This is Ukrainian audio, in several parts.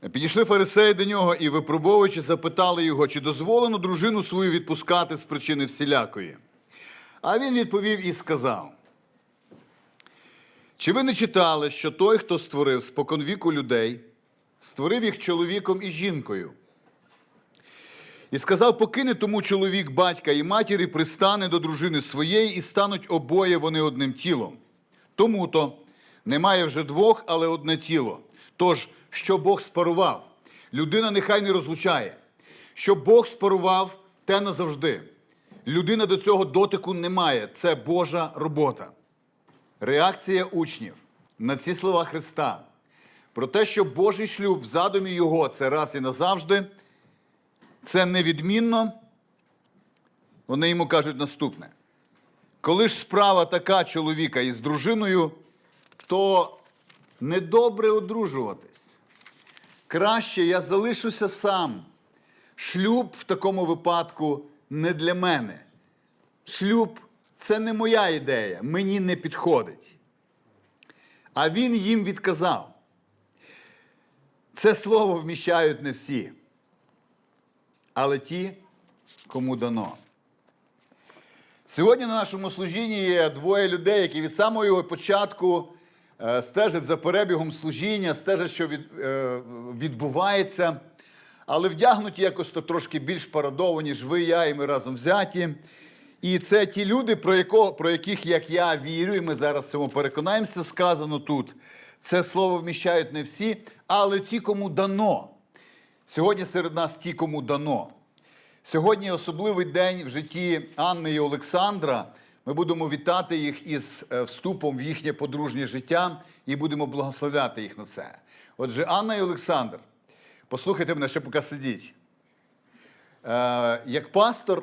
Підійшли фарисеї до нього і, випробовуючи, запитали його, чи дозволено дружину свою відпускати з причини всілякої. А він відповів і сказав: Чи ви не читали, що той, хто створив споконвіку людей, створив їх чоловіком і жінкою? І сказав, покине тому чоловік батька і матір, і пристане до дружини своєї, і стануть обоє вони одним тілом. Тому то немає вже двох, але одне тіло. Тож, що Бог спарував, людина нехай не розлучає. Що Бог спарував, те назавжди. Людина до цього дотику не має. Це Божа робота. Реакція учнів на ці слова Христа про те, що Божий шлюб в задумі Його це раз і назавжди, це невідмінно. Вони йому кажуть наступне. Коли ж справа така чоловіка із дружиною, то недобре одружуватись. Краще я залишуся сам. Шлюб в такому випадку не для мене. Шлюб це не моя ідея, мені не підходить. А він їм відказав. Це слово вміщають не всі, але ті, кому дано. Сьогодні на нашому служінні є двоє людей, які від самого його початку стежать за перебігом служіння, стежать, що від, е, відбувається, але вдягнуті якось то трошки більш парадовані, ніж ви, я і ми разом взяті. І це ті люди, про, яко, про яких, як я вірю, і ми зараз цьому переконаємося, сказано тут. Це слово вміщають не всі, але ті, кому дано. Сьогодні серед нас ті, кому дано. Сьогодні особливий день в житті Анни і Олександра. Ми будемо вітати їх із е, вступом в їхнє подружнє життя і будемо благословляти їх на це. Отже, Анна і Олександр, послухайте мене ще поки сидіть. Е, як пастор,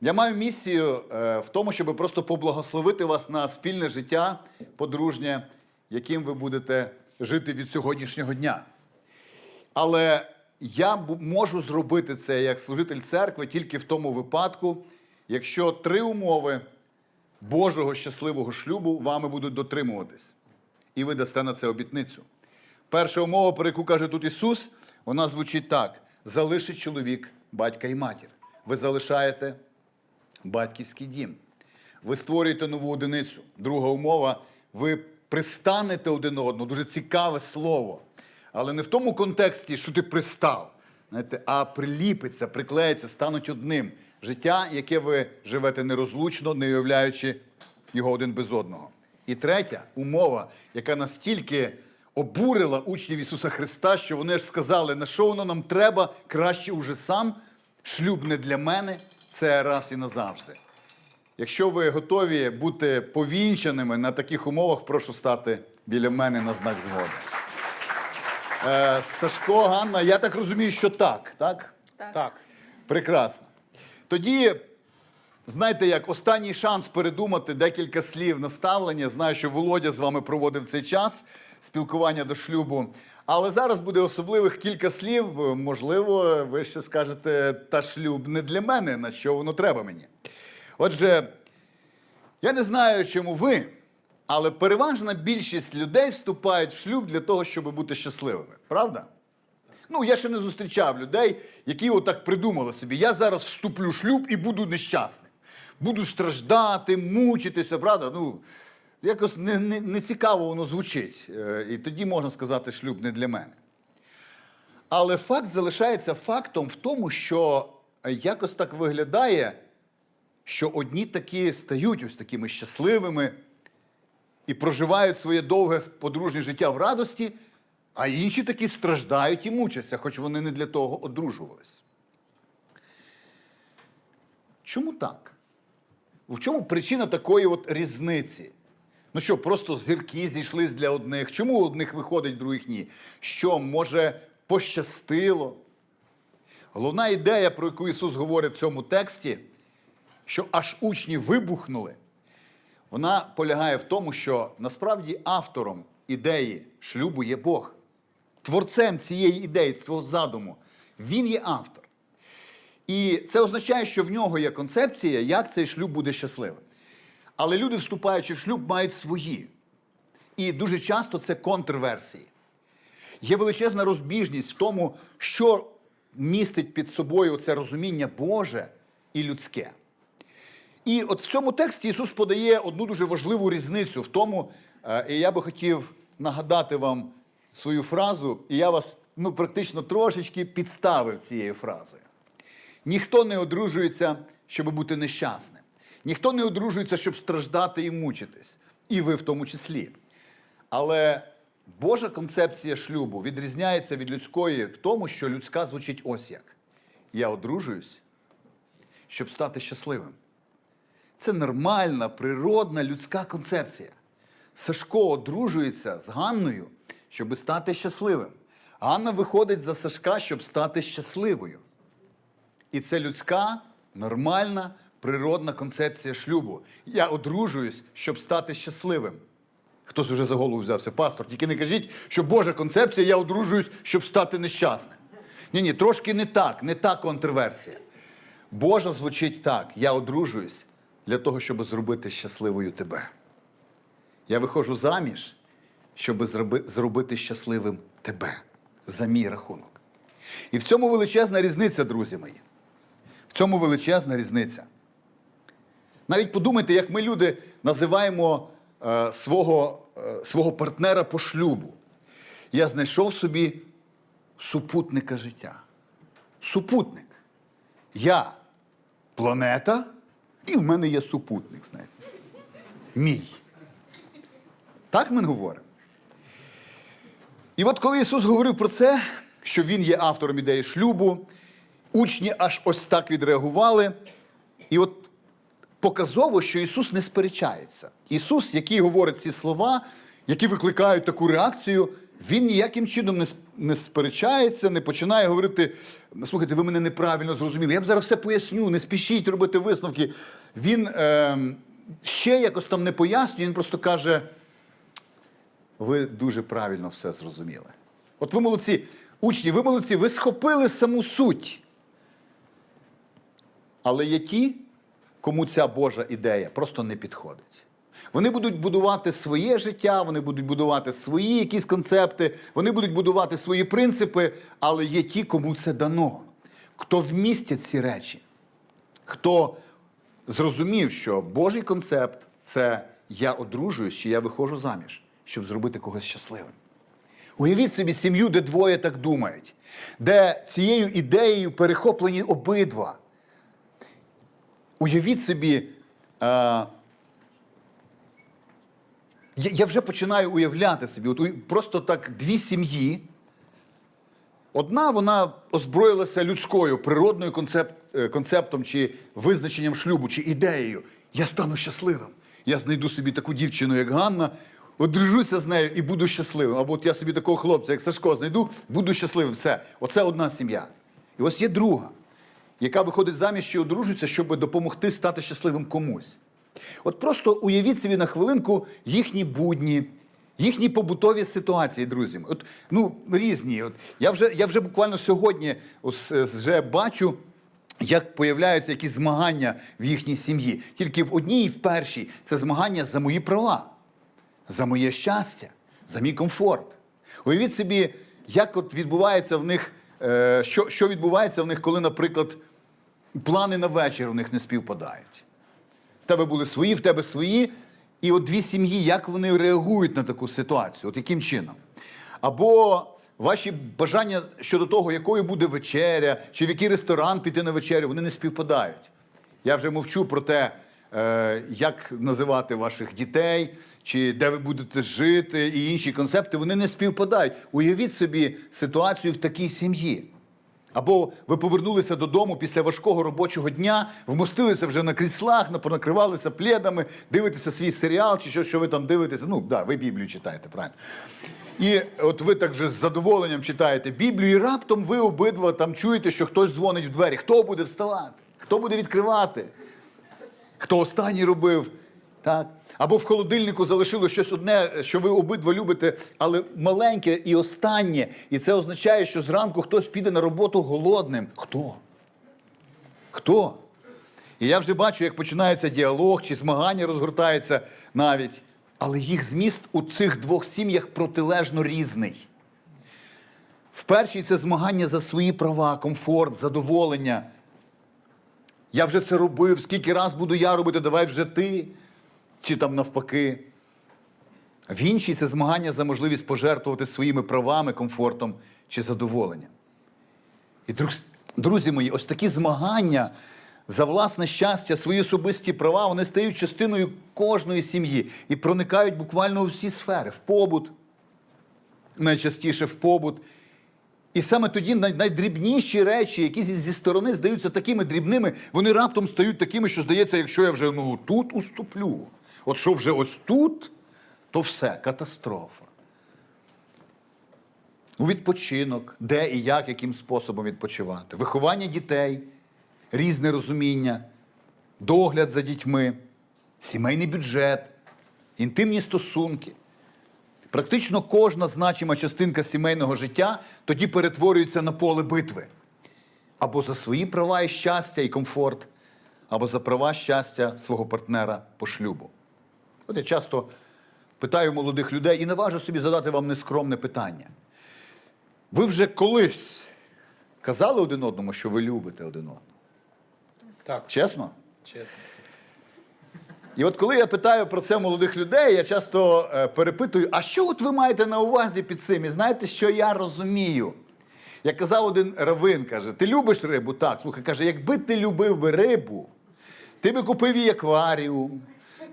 я маю місію е, в тому, щоб просто поблагословити вас на спільне життя подружнє, яким ви будете жити від сьогоднішнього дня. Але я можу зробити це як служитель церкви тільки в тому випадку, якщо три умови Божого щасливого шлюбу вами будуть дотримуватись. І ви дасте на це обітницю. Перша умова, про яку каже тут Ісус, вона звучить так: залишить чоловік батька і матір. Ви залишаєте батьківський дім. Ви створюєте нову одиницю. Друга умова ви пристанете один одного. Дуже цікаве слово. Але не в тому контексті, що ти пристав, знаєте, а приліпиться, приклеїться, стануть одним. Життя, яке ви живете нерозлучно, не уявляючи його один без одного. І третя умова, яка настільки обурила учнів Ісуса Христа, що вони ж сказали, на що воно нам треба, краще уже сам, шлюб не для мене, це раз і назавжди. Якщо ви готові бути повінчаними на таких умовах, прошу стати біля мене на знак згоди. Е, Сашко, Ганна, я так розумію, що так, так? Так. Прекрасно. Тоді, знаєте, як останній шанс передумати декілька слів наставлення. Знаю, що Володя з вами проводив цей час спілкування до шлюбу. Але зараз буде особливих кілька слів. Можливо, ви ще скажете, та шлюб не для мене, на що воно треба мені. Отже, я не знаю, чому ви, але переважна більшість людей вступають в шлюб для того, щоб бути щасливими. Правда? Ну, я ще не зустрічав людей, які отак придумали собі. Я зараз вступлю в шлюб і буду нещасним. Буду страждати, мучитися, правда? Ну, якось не, не, не цікаво воно звучить. Е, І тоді можна сказати, шлюб не для мене. Але факт залишається фактом в тому, що якось так виглядає, що одні такі стають ось такими щасливими і проживають своє довге подружнє життя в радості, а інші такі страждають і мучаться, хоч вони не для того одружувались. Чому так? В чому причина такої от різниці? Ну що, просто зірки зійшлись для одних. Чому у одних виходить, других ні? Що, може, пощастило? Головна ідея, про яку Ісус говорить в цьому тексті, що аж учні вибухнули, вона полягає в тому, що насправді автором ідеї шлюбу є Бог. Творцем цієї ідеї, цього задуму, він є автор. І це означає, що в нього є концепція, як цей шлюб буде щасливим. Але люди, вступаючи в шлюб, мають свої. І дуже часто це контрверсії. Є величезна розбіжність в тому, що містить під собою це розуміння Боже і людське. І от в цьому тексті Ісус подає одну дуже важливу різницю в тому, е, і я би хотів нагадати вам свою фразу, і я вас ну, практично трошечки підставив цією фразою. Ніхто не одружується, щоб бути нещасним. Ніхто не одружується, щоб страждати і мучитись. І ви в тому числі. Але Божа концепція шлюбу відрізняється від людської в тому, що людська звучить ось як: я одружуюсь, щоб стати щасливим. Це нормальна, природна людська концепція. Сашко одружується з Ганною, щоб стати щасливим. Ганна виходить за Сашка, щоб стати щасливою. І це людська, нормальна, природна концепція шлюбу. Я одружуюсь, щоб стати щасливим. Хтось вже за голову взявся, пастор. Тільки не кажіть, що Божа концепція, я одружуюсь, щоб стати нещасним. Ні, ні, трошки не так, не та контроверсія. Божа звучить так: я одружуюсь для того, щоб зробити щасливою тебе. Я виходжу заміж, щоб зробити щасливим тебе за мій рахунок. І в цьому величезна різниця, друзі мої. В цьому величезна різниця. Навіть подумайте, як ми люди називаємо е, свого, е, свого партнера по шлюбу. Я знайшов собі супутника життя. Супутник. Я планета, і в мене є супутник, знаєте. Мій. Так ми говоримо. І от коли Ісус говорив про це, що Він є автором ідеї шлюбу, учні аж ось так відреагували. І от показово, що Ісус не сперечається. Ісус, який говорить ці слова, які викликають таку реакцію, він ніяким чином не, сперечається, не починає говорити: слухайте, ви мене неправильно зрозуміли. Я б зараз все поясню, не спішіть робити висновки. Він е, ще якось там не пояснює, він просто каже: ви дуже правильно все зрозуміли. От ви молодці, учні, ви молодці, ви схопили саму суть. Але є ті, кому ця Божа ідея просто не підходить. Вони будуть будувати своє життя, вони будуть будувати свої якісь концепти, вони будуть будувати свої принципи, але є ті, кому це дано. Хто вмістять ці речі, хто зрозумів, що Божий концепт це я одружуюсь чи я виходжу заміж, щоб зробити когось щасливим. Уявіть собі сім'ю, де двоє так думають, де цією ідеєю перехоплені обидва. Уявіть собі, е, я, вже починаю уявляти собі, от просто так дві сім'ї. Одна вона озброїлася людською, природною концеп, е, концептом чи визначенням шлюбу, чи ідеєю. Я стану щасливим. Я знайду собі таку дівчину, як Ганна, одружуся з нею і буду щасливим. Або от я собі такого хлопця, як Сашко, знайду, буду щасливим. Все. Оце одна сім'я. І ось є друга, яка виходить заміж чи одружується, щоб допомогти стати щасливим комусь. От просто уявіть собі на хвилинку їхні будні, їхні побутові ситуації, друзі. От, ну, різні. От, я, вже, я вже буквально сьогодні ось, е, вже бачу, як появляються якісь змагання в їхній сім'ї. Тільки в одній і в першій це змагання за мої права, за моє щастя, за мій комфорт. Уявіть собі, як от відбувається в них, е, що, що відбувається в них, коли, наприклад, плани на вечір у них не співпадають. В тебе були свої, в тебе свої. І от дві сім'ї, як вони реагують на таку ситуацію? От яким чином? Або ваші бажання щодо того, якою буде вечеря, чи в який ресторан піти на вечерю, вони не співпадають. Я вже мовчу про те, як називати ваших дітей, чи де ви будете жити, і інші концепти, вони не співпадають. Уявіть собі ситуацію в такій сім'ї. Або ви повернулися додому після важкого робочого дня, вмостилися вже на кріслах, понакривалися пледами, дивитеся свій серіал чи що, що ви там дивитеся. Ну, да, ви Біблію читаєте, правильно. І от ви так вже з задоволенням читаєте Біблію, і раптом ви обидва там чуєте, що хтось дзвонить в двері. Хто буде вставати? Хто буде відкривати? Хто останній робив? Так? Або в холодильнику залишилось щось одне, що ви обидва любите, але маленьке і останнє. І це означає, що зранку хтось піде на роботу голодним. Хто? Хто? І я вже бачу, як починається діалог чи змагання розгортається навіть. Але їх зміст у цих двох сім'ях протилежно різний. В Перший це змагання за свої права, комфорт, задоволення. Я вже це робив, скільки раз буду я робити, давай вже ти, чи там навпаки. В іншій це змагання за можливість пожертвувати своїми правами, комфортом чи задоволенням. І друзі мої, ось такі змагання за власне щастя, свої особисті права, вони стають частиною кожної сім'ї і проникають буквально у всі сфери, в побут, найчастіше в побут. І саме тоді найдрібніші речі, які зі, сторони здаються такими дрібними, вони раптом стають такими, що здається, якщо я вже ну, тут уступлю, от що вже ось тут, то все, катастрофа. У відпочинок, де і як, яким способом відпочивати, виховання дітей, різне розуміння, догляд за дітьми, сімейний бюджет, інтимні стосунки. Практично кожна значима частинка сімейного життя тоді перетворюється на поле битви. Або за свої права і щастя і комфорт, або за права щастя свого партнера по шлюбу. От я часто питаю молодих людей і наважу собі задати вам нескромне питання. Ви вже колись казали один одному, що ви любите один одного? Так, Чесно? чесно. І от коли я питаю про це молодих людей, я часто е, перепитую, а що от ви маєте на увазі під цим? І знаєте, що я розумію? Як казав один равин, каже, ти любиш рибу? Так, слухай, каже, якби ти любив би рибу, ти би купив їй акваріум,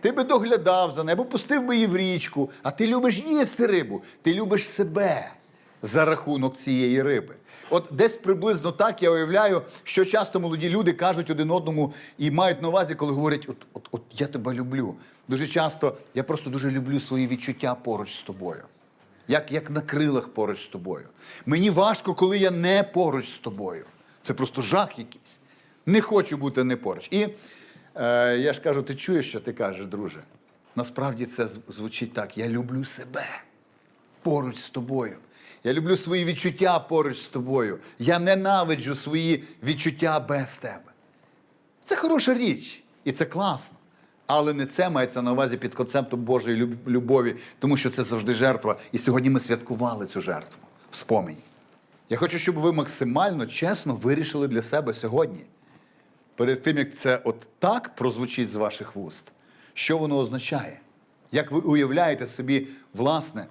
ти би доглядав за нею, або пустив би її в річку, а ти любиш їсти рибу, ти любиш себе за рахунок цієї риби. От десь приблизно так я уявляю, що часто молоді люди кажуть один одному і мають на увазі, коли говорять, от, от, от я тебе люблю. Дуже часто я просто дуже люблю свої відчуття поруч з тобою. Як, як на крилах поруч з тобою. Мені важко, коли я не поруч з тобою. Це просто жах якийсь. Не хочу бути не поруч. І е, я ж кажу, ти чуєш, що ти кажеш, друже? Насправді це звучить так: я люблю себе поруч з тобою. Я люблю свої відчуття поруч з тобою. Я ненавиджу свої відчуття без тебе. Це хороша річ, і це класно. Але не це мається на увазі під концептом Божої любові, тому що це завжди жертва. І сьогодні ми святкували цю жертву в спомені. Я хочу, щоб ви максимально чесно вирішили для себе сьогодні, перед тим, як це от так прозвучить з ваших вуст, що воно означає? Як ви уявляєте собі власне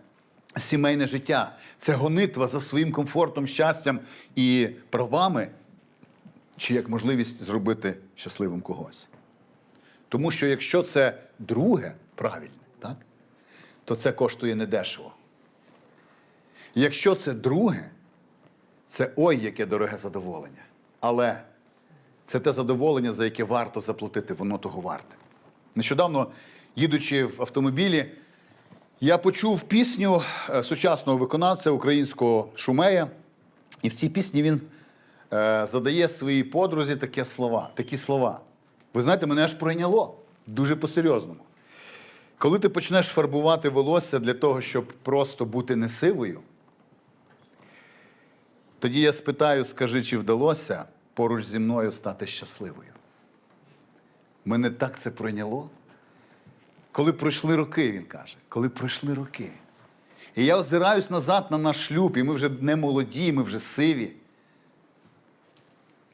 сімейне життя? Це гонитва за своїм комфортом, щастям і правами, чи як можливість зробити щасливим когось? Тому що якщо це друге правильне, так, то це коштує недешево. Якщо це друге, це ой, яке дороге задоволення. Але це те задоволення, за яке варто заплатити, воно того варте. Нещодавно, їдучи в автомобілі, я почув пісню е, сучасного виконавця українського Шумея. І в цій пісні він е, задає своїй подрузі такі слова, такі слова. Ви знаєте, мене аж пройняло дуже по-серйозному. Коли ти почнеш фарбувати волосся для того, щоб просто бути несивою, тоді я спитаю, скажи, чи вдалося поруч зі мною стати щасливою. Мене так це пройняло. Коли пройшли роки, він каже, коли пройшли роки. І я озираюсь назад на наш шлюб, і ми вже не молоді, ми вже сиві.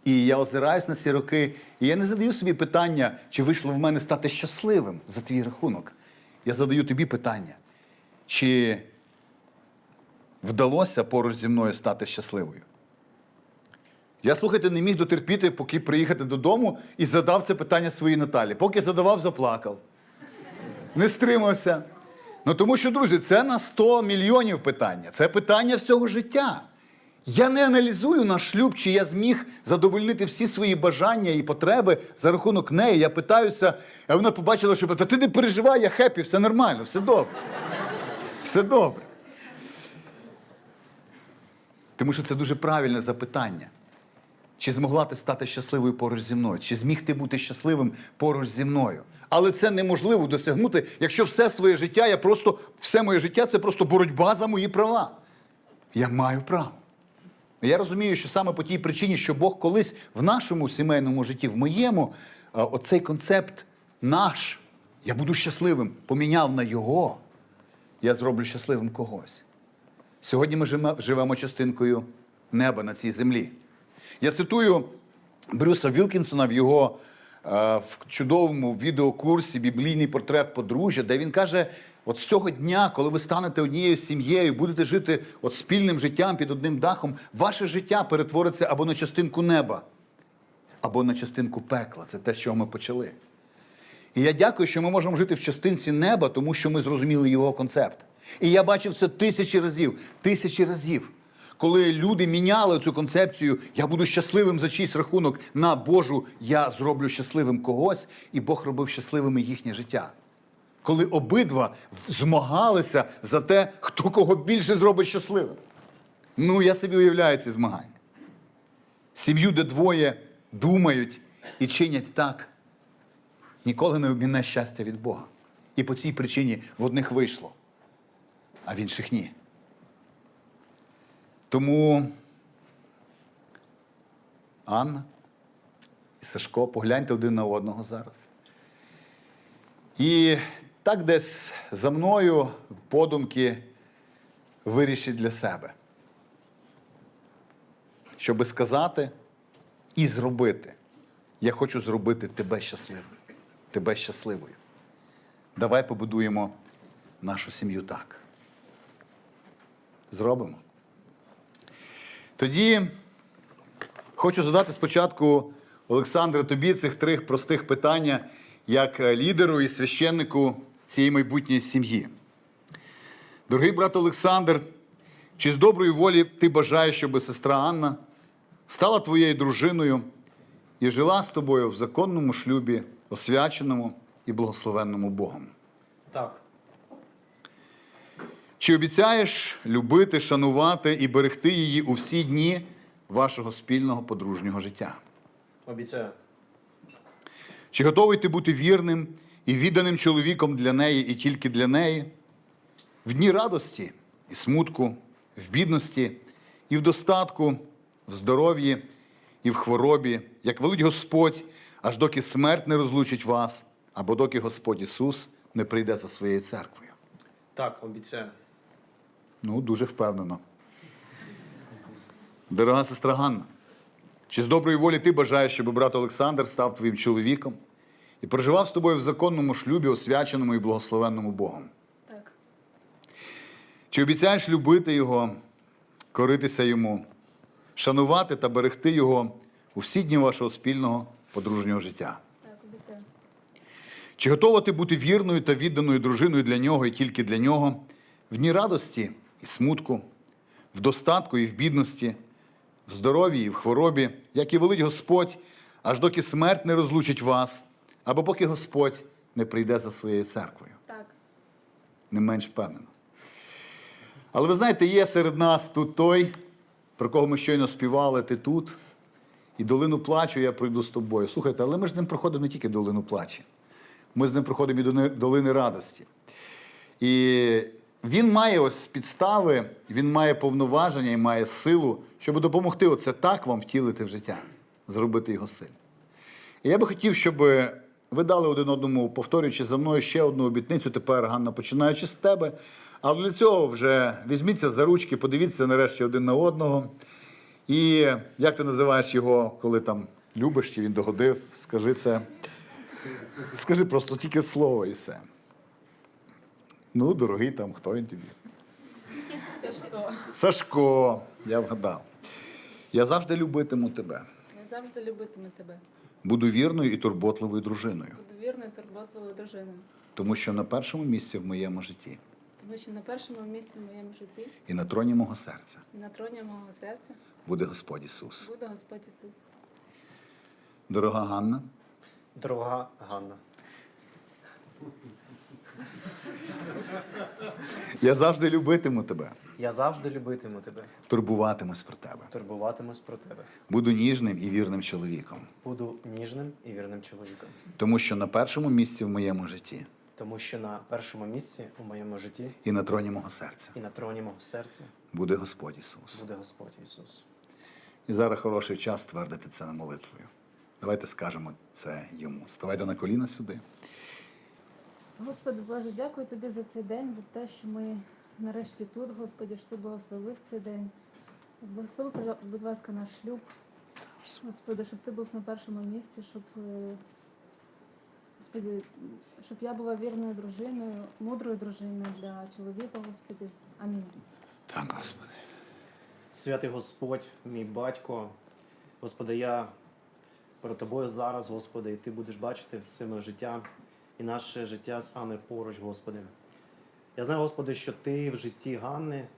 І я озираюсь на ці роки, і я не задаю собі питання, чи вийшло в мене стати щасливим за твій рахунок. Я задаю тобі питання, чи вдалося поруч зі мною стати щасливою. Я, слухайте, не міг дотерпіти, поки приїхати додому і задав це питання своїй Наталі. Поки задавав, заплакав. Не стримався. Ну тому що, друзі, це на 100 мільйонів питання. Це питання всього життя. Я не аналізую наш шлюб, чи я зміг задовольнити всі свої бажання і потреби за рахунок неї. Я питаюся, а вона побачила, що та ти не переживай, я хеппі, все нормально, все добре. Все добре. Тому що це дуже правильне запитання. Чи змогла ти стати щасливою поруч зі мною? Чи зміг ти бути щасливим поруч зі мною? Але це неможливо досягнути, якщо все своє життя, я просто, все моє життя це просто боротьба за мої права. Я маю право. Я розумію, що саме по тій причині, що Бог колись в нашому сімейному житті, в моєму, е, оцей концепт наш, я буду щасливим, поміняв на його, я зроблю щасливим когось. Сьогодні ми живемо- частинкою неба на цій землі. Я цитую Брюса Вілкінсона в його в чудовому відеокурсі Біблійний портрет подружжя, де він каже: от з цього дня, коли ви станете однією сім'єю, будете жити от спільним життям під одним дахом, ваше життя перетвориться або на частинку неба, або на частинку пекла. Це те, з чого ми почали. І я дякую, що ми можемо жити в частинці неба, тому що ми зрозуміли його концепт. І я бачив це тисячі разів, тисячі разів. Коли люди міняли цю концепцію, я буду щасливим за чийсь рахунок на Божу, я зроблю щасливим когось, і Бог робив щасливими їхнє життя. Коли обидва змагалися за те, хто кого більше зробить щасливим. Ну, я собі уявляю ці змагання. Сім'ю, де двоє думають і чинять так, ніколи не обміне щастя від Бога. І по цій причині в одних вийшло, а в інших ні. Тому Анна і Сашко, погляньте один на одного зараз. І так десь за мною подумки вирішіть для себе, щоби сказати і зробити. Я хочу зробити тебе щасливим, тебе щасливою. Давай побудуємо нашу сім'ю так. Зробимо. Тоді хочу задати спочатку, Олександре, тобі цих три простих питання як е, лідеру і священнику цієї майбутньої сім'ї. Дорогий брат Олександр, чи з доброї волі ти бажаєш, щоб сестра Анна стала твоєю дружиною і жила з тобою в законному шлюбі, освяченому і благословенному Богом? Так, Чи обіцяєш любити, шанувати і берегти її у всі дні вашого спільного подружнього життя? обіцяю. Чи готовий ти бути вірним і відданим чоловіком для неї і тільки для неї? В дні радості і смутку, в бідності і в достатку, в здоров'ї і в хворобі, як велить Господь, аж доки смерть не розлучить вас, або доки Господь Ісус не прийде за своєю церквою. Так, обіцяю. Ну, дуже впевнено. Дорога сестра Ганна, чи з доброї волі ти бажаєш, щоб брат Олександр став твоїм чоловіком і проживав з тобою в законному шлюбі, освяченому і благословенному Богом? Так, Чи обіцяєш любити його, коритися йому, шанувати та берегти його у всі дні вашого спільного подружнього життя? так, обіцяю. Чи готова ти бути вірною та відданою дружиною для нього і тільки для нього в дні радості і смутку, в достатку і в бідності, в здоров'ї і в хворобі, як і велить Господь, аж доки смерть не розлучить вас, або поки Господь не прийде за своєю церквою? Так, Не менш впевнено. Але ви знаєте, є серед нас тут той, про кого ми щойно співали, ти тут. І долину плачу я пройду з тобою. Слухайте, але ми ж з ним проходимо не тільки долину плачу. Ми з ним проходимо і долини радості. І він має ось підстави, він має повноваження і має силу, щоб допомогти оце так вам втілити в життя, зробити його сильним. І я би хотів, щоб ви дали один одному, повторюючи за мною ще одну обітницю, тепер, Ганна, починаючи з тебе. Але для цього вже візьміться за ручки, подивіться нарешті один на одного. І як ти називаєш його, коли там любиш, чи він догодив, скажи це. Скажи просто тільки слово і все. Ну, дорогий там, хто він тобі? Сашко. Сашко, я вгадав. Я завжди любитиму тебе. Я завжди любитиму тебе. Буду вірною і турботливою дружиною, Буду вірною і турботливою дружиною. тому що на першому місці в моєму житті Тому що на першому місці в моєму житті і на троні мого серця і на троні мого серця буде Господь Ісус. буде Господь Ісус. Дорога Ганна, Дорога Ганна. Я завжди любитиму тебе, Я завжди любитиму тебе, турбуватимусь про тебе. турбуватимусь про тебе. Буду ніжним і вірним чоловіком, Буду ніжним і вірним чоловіком. тому що на першому місці в моєму житті Тому що на першому місці у моєму житті і на троні мого серця і на троні мого серця буде Господь Ісус. буде Господь Ісус. І зараз хороший час твердити це на молитвою. Давайте скажемо це йому. Ставайте на коліна сюди. Господи Боже, дякую тобі за цей день, за те, що ми нарешті тут, Господи, що ти благословив цей день. Благослови, будь ласка, наш шлюб. Господи, щоб ти був на першому місці, щоб, е, Господи, щоб я була вірною дружиною, мудрою дружиною для чоловіка, Господи. Амінь. Так, Господи. Святий Господь, мій батько, Господи, я перед тобою зараз, Господи, і ти будеш бачити все моє життя і наше життя з Анною поруч, Господи. Я знаю, Господи, що ти в житті Ганни,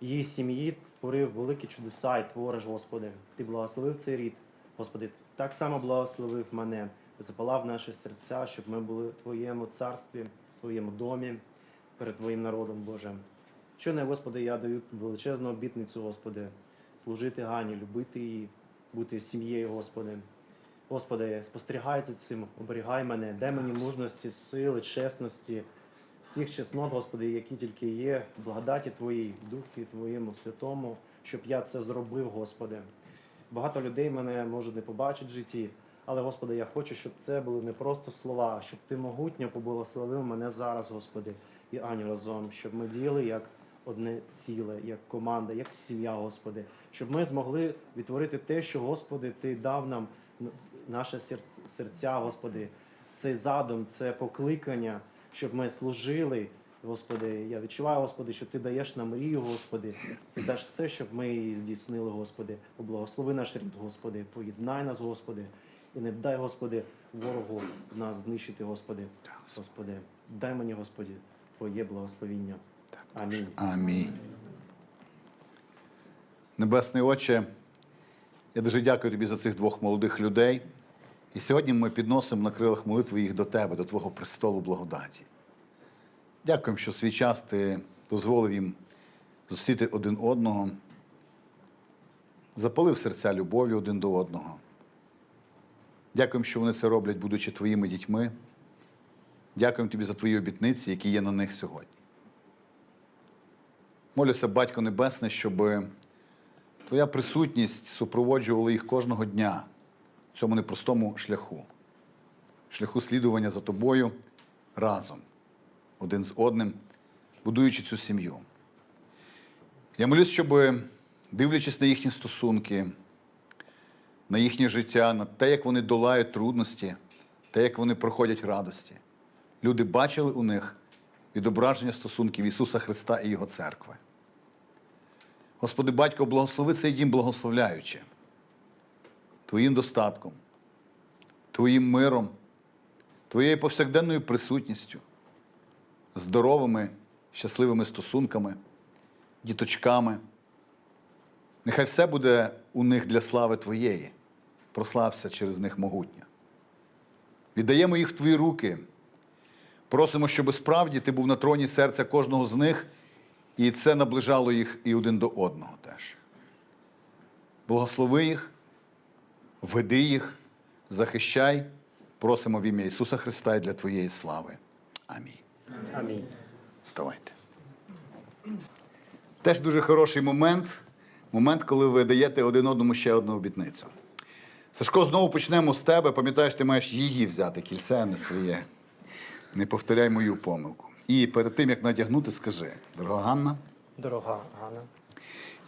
її сім'ї творив великі чудеса і твориш, Господи. Ти благословив цей рід, Господи, так само благословив мене, запалав наші серця, щоб ми були в Твоєму царстві, в Твоєму домі, перед Твоїм народом, Боже. Що не, Господи, я даю величезну обітницю, Господи, служити Гані, любити її, бути сім'єю, Господи. Господи, спостерігай за цим, оберігай мене, дай мені мужності, сили, чесності, всіх чеснот, Господи, які тільки є, в благодаті Твоїй, Духі Твоєму Святому, щоб я це зробив, Господи. Багато людей мене може не побачить в житті, але, Господи, я хочу, щоб це були не просто слова, щоб Ти могутньо поблагословив мене зараз, Господи, і Аню разом, щоб ми діяли як одне ціле, як команда, як сім'я, Господи, щоб ми змогли відтворити те, що, Господи, Ти дав нам н- наше серця, Господи, цей задум, це покликання, щоб ми служили. Господи, я відчуваю, Господи, що Ти даєш нам мрію, Господи. Ти даш все, щоб ми її здійснили, Господи. Поблагослови наш рід, Господи, поєднай нас, Господи, і не дай, Господи, ворогу нас знищити, Господи. Господи, дай мені, Господи, Твоє благословіння. Амінь. Амінь. Небесний Отче, я дуже дякую тобі за цих двох молодих людей. І сьогодні ми підносимо на крилах молитви їх до тебе, до Твого престолу благодаті. Дякуємо, що свій час ти дозволив їм зустріти один одного, запалив серця любові один до одного. Дякуємо, що вони це роблять, будучи твоїми дітьми. Дякуємо тобі за твої обітниці, які є на них сьогодні. Молюся, Батько Небесний, щоб Твоя присутність супроводжувала їх кожного дня в цьому непростому шляху, шляху слідування за тобою разом, один з одним, будуючи цю сім'ю. Я молюсь, щоб, дивлячись на їхні стосунки, на їхнє життя, на те, як вони долають трудності, те, як вони проходять радості, люди бачили у них відображення стосунків Ісуса Христа і Його церкви. Господи, Батько, благослови цей дім благословляючи, Твоїм достатком, Твоїм миром, Твоєю повсякденною присутністю, здоровими, щасливими стосунками, діточками. Нехай все буде у них для слави Твоєї, прослався через них могутньо. Віддаємо їх в Твої руки. Просимо, щоб справді Ти був на троні серця кожного з них, і це наближало їх і один до одного теж. Благослови їх, веди їх, захищай, просимо в ім'я Ісуса Христа і для Твоєї слави. Амінь. Амінь. Вставайте. Теж дуже хороший момент. Момент, коли ви даєте один одному ще одну обітницю. Сашко, знову почнемо з тебе. Пам'ятаєш, ти маєш її взяти, кільце, а не своє. Не повторяй мою помилку. І перед тим, як надягнути, скажи: дорога Ганна, Дорога Ганна,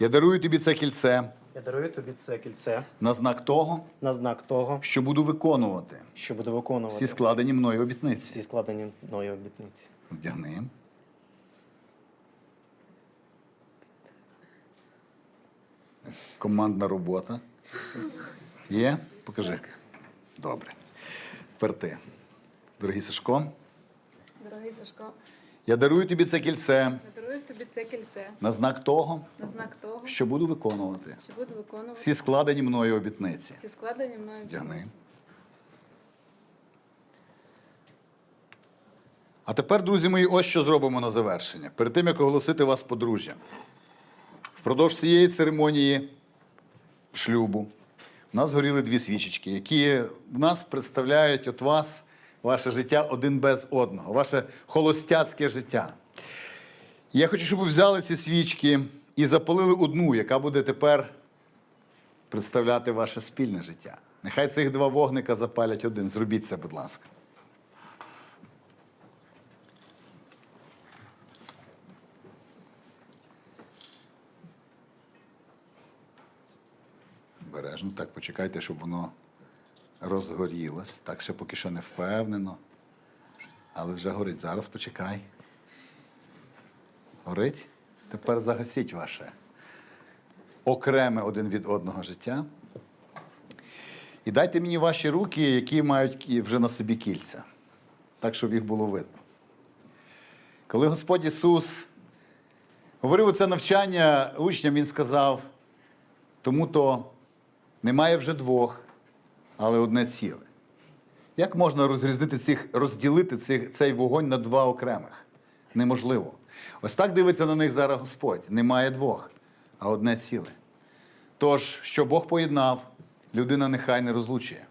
я дарую тобі це кільце я дарую тобі це кільце на знак того, на знак того, що буду виконувати що буду виконувати всі складені мною обітниці. всі складені мною обітниці. Вдягни. Командна робота. Є? Покажи. Добре. Тепер ти. Дорогий Сашко, Дорогий Сашко, я дарую тобі це кільце я дарую тобі це кільце на знак того, на знак того, що буду виконувати що буду виконувати всі складені мною обітниці. всі складені мною обітниці. А тепер, друзі мої, ось що зробимо на завершення. Перед тим, як оголосити вас подружжям. Впродовж цієї церемонії шлюбу у нас горіли дві свічечки, які в нас представляють от вас, ваше життя один без одного, ваше холостяцьке життя. Я хочу, щоб ви взяли ці свічки і запалили одну, яка буде тепер представляти ваше спільне життя. Нехай цих два вогника запалять один. Зробіть це, будь ласка. обережно. Так, почекайте, щоб воно розгорілось. Так, ще поки що не впевнено. Але вже горить. Зараз почекай. Горить? Тепер загасіть ваше окреме один від одного життя. І дайте мені ваші руки, які мають вже на собі кільця, так, щоб їх було видно. Коли Господь Ісус говорив це навчання учням, Він сказав, тому то немає вже двох, але одне ціле. Як можна розрізнити цих, розділити цих, цей вогонь на два окремих? Неможливо. Ось так дивиться на них зараз Господь. Немає двох, а одне ціле. Тож, що Бог поєднав, людина нехай не розлучує.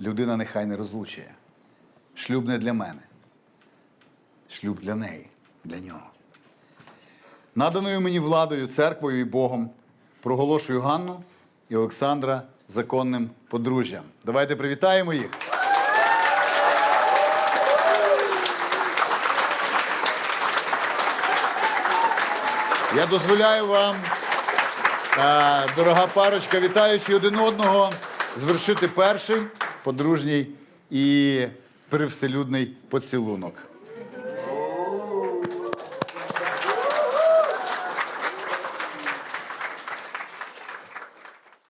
Людина нехай не розлучує. Шлюб не для мене. Шлюб для неї, для нього. Наданою мені владою, церквою і Богом проголошую Ганну і Олександра законним подружжям. Давайте привітаємо їх. Я дозволяю вам, е, дорога парочка, вітаючи один одного, звершити перший подружній і привселюдний поцілунок.